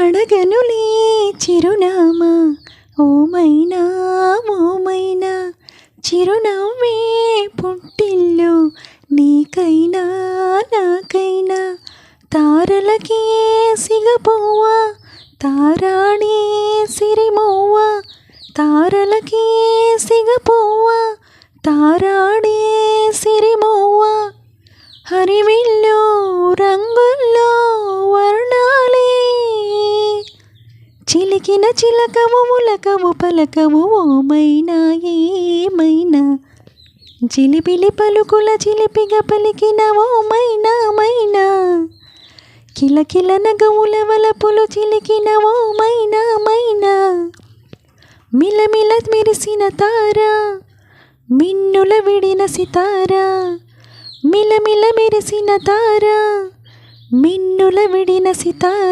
అడగనులే చిరునామా ఓమైనా ఓమైనా. చిరునవ్వే పుట్టిల్లు నీకైనా నాకైనా. తారలకే సిగపోవా తారాణే సిరిమోవా. తారలకే సిగపోవా తారాడే సిరిమోవా. హరివిల్లు రంగుల్లో చిలికిన చిలకవు ములకవు పలకవు ఓమైనా ఏమైనా. చిలిపిలి పలుకుల చిలిపిగా పలికిన ఓమైనా మైనా. కిలకిల నగవుల వలపులు చిలికిన ఓమైనా మైనా. మిలమిల మెరిసిన తార మిన్నుల విడిన సితార. మిలమిల మెరిసిన తార మిన్నుల విడిన సితార.